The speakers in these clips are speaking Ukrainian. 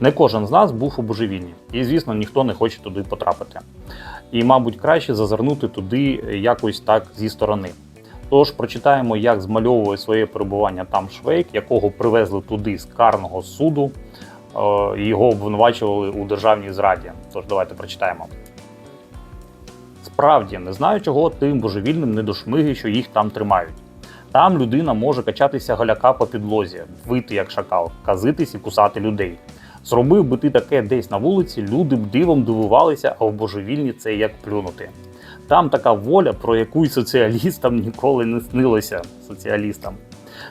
Не кожен з нас був у божевільні, і, звісно, ніхто не хоче туди потрапити. І, мабуть, краще зазирнути туди якось так зі сторони. Тож прочитаємо, як змальовує своє перебування там Швейк, якого привезли туди з карного суду. Е, Його обвинувачували у державній зраді. Тож давайте прочитаємо. Справді не знаю, чого тим божевільним не до шмиги, що їх там тримають. Там людина може качатися голяка по підлозі, вити як шакал, казитись і кусати людей. Зробив би ти таке десь на вулиці, люди б дивом дивувалися, а в божевільні це як плюнути. Там така воля, про яку й соціалістам ніколи не снилося соціалістам.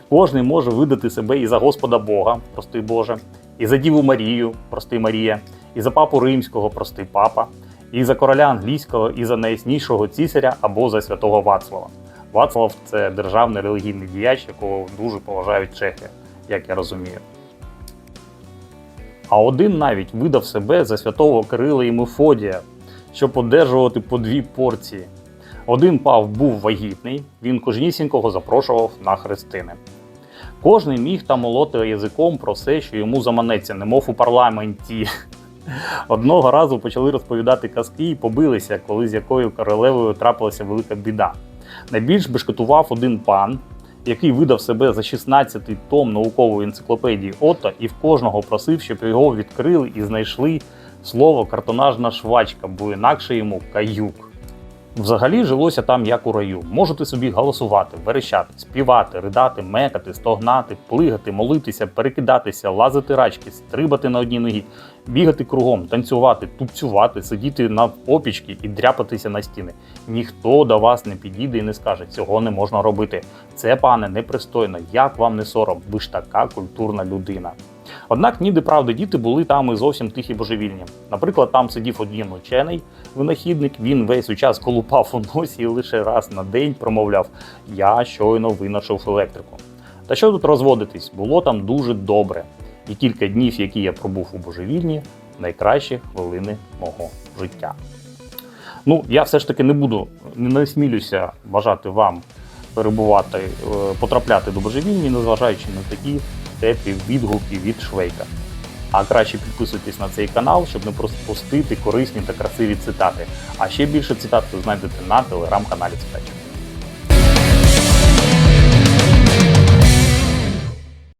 Кожний може видати себе і за Господа Бога, прости Боже, і за Діву Марію, прости Марія, і за папу римського, прости папа, і за короля англійського, і за найяснішого цісаря або за святого Вацлава. Вацлав це державний релігійний діяч, якого дуже поважають чехи, як я розумію. А один навіть видав себе за святого Кирила і Мефодія, щоб одержувати по дві порції. Один пав був вагітний, він кожнісінького запрошував на хрестини. Кожний міг там молоти язиком про все, що йому заманеться, немов у парламенті. Одного разу почали розповідати казки і побилися, коли з якою королевою трапилася велика біда. Найбільш бешкетував один пан, який видав себе за 16-й том наукової енциклопедії Отто і в кожного просив, щоб його відкрили і знайшли слово картонажна швачка, бо інакше йому каюк. Взагалі жилося там як у раю. Можете собі голосувати, верещати, співати, ридати, мекати, стогнати, плигати, молитися, перекидатися, лазити рачки, стрибати на одній ногі, бігати кругом, танцювати, тупцювати, сидіти на опічки і дряпатися на стіни. Ніхто до вас не підійде і не скаже, цього не можна робити. Це, пане, непристойно. Як вам не сором? Ви ж така культурна людина. Однак ніде правди діти були там і зовсім тихі божевільні. Наприклад, там сидів один учений винахідник, він весь час колупав у носі і лише раз на день промовляв: Я щойно винайшов електрику. Та що тут розводитись? Було там дуже добре. І кілька днів, які я пробув у божевільні, найкращі хвилини мого життя. Ну, я все ж таки не буду, не насмілюся бажати вам перебувати, е, потрапляти до божевільні, незважаючи на такі теплі відгуки від Швейка. А краще підписуйтесь на цей канал, щоб не пропустити корисні та красиві цитати. А ще більше цитат ви знайдете на телеграм-каналі Цитач.